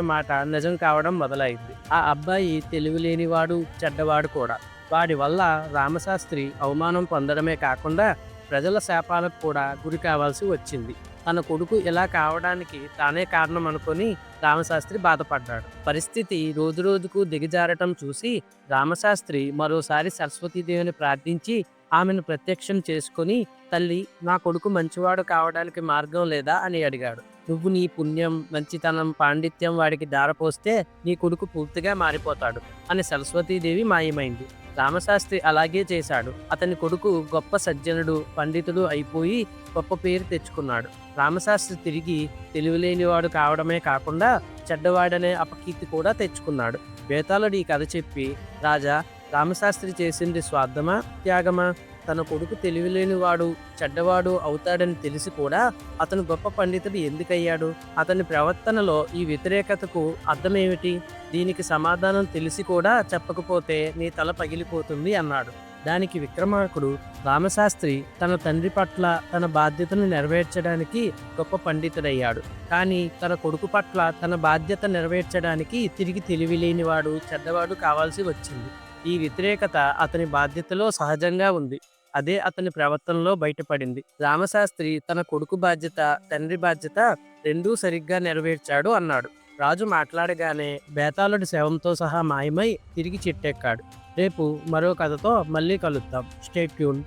మాట నిజం కావడం మొదలైంది. ఆ అబ్బాయి తెలివిలేనివాడు చెడ్డవాడు కూడా. వాడి వల్ల రామశాస్త్రి అవమానం పొందడమే కాకుండా ప్రజల శాపాలకు కూడా గురి కావాల్సి వచ్చింది. తన కొడుకు ఇలా కావడానికి తానే కారణం అనుకొని రామశాస్త్రి బాధపడ్డాడు. పరిస్థితి రోజు రోజుకు దిగజారటం చూసి రామశాస్త్రి మరోసారి సరస్వతీదేవిని ప్రార్థించి ఆమెను ప్రత్యక్షం చేసుకొని తల్లి నా కొడుకు మంచివాడు కావడానికి మార్గం లేదా? అని అడిగాడు. నువ్వు నీ పుణ్యం మంచితనం పాండిత్యం వాడికి దారపోస్తే నీ కొడుకు పూర్తిగా మారిపోతాడు అని సరస్వతీదేవి మాయమైంది. రామశాస్త్రి అలాగే చేశాడు. అతని కొడుకు గొప్ప సజ్జనుడు పండితుడు అయిపోయి గొప్ప పేరు తెచ్చుకున్నాడు. రామశాస్త్రి తిరిగి తెలివిలేనివాడు కావడమే కాకుండా చెడ్డవాడనే అపకీర్తి కూడా తెచ్చుకున్నాడు. బేతాళుడు ఈ కథ చెప్పి రాజా రామశాస్త్రి చేసింది స్వార్థమా? త్యాగమా? తన కొడుకు తెలివిలేనివాడు చెడ్డవాడు అవుతాడని తెలిసి కూడా అతను గొప్ప పండితుడు ఎందుకయ్యాడు? అతని ప్రవర్తనలో ఈ వ్యతిరేకతకు అర్థమేమిటి? దీనికి సమాధానం తెలిసి కూడా చెప్పకపోతే నీ తల పగిలిపోతుంది అన్నాడు. దానికి విక్రమార్కుడు రామశాస్త్రి తన తండ్రి పట్ల తన బాధ్యతను నెరవేర్చడానికి గొప్ప పండితుడయ్యాడు. కానీ తన కొడుకు పట్ల తన బాధ్యత నెరవేర్చడానికి తిరిగి తెలివిలేనివాడు చెడ్డవాడు కావాల్సి వచ్చింది. ఈ వ్యతిరేకత అతని బాధ్యతలో సహజంగా ఉంది. అదే అతని ప్రవర్తనలో బయటపడింది. రామశాస్త్రి తన కొడుకు బాధ్యత తండ్రి బాధ్యత రెండూ సరిగ్గా నెరవేర్చాడు అన్నాడు. రాజు మాట్లాడగానే బేతాళుడి శవంతో సహా మాయమై తిరిగి చెట్టెక్కాడు. రేపు మరో కథతో మళ్ళీ కలుద్దాం. State tune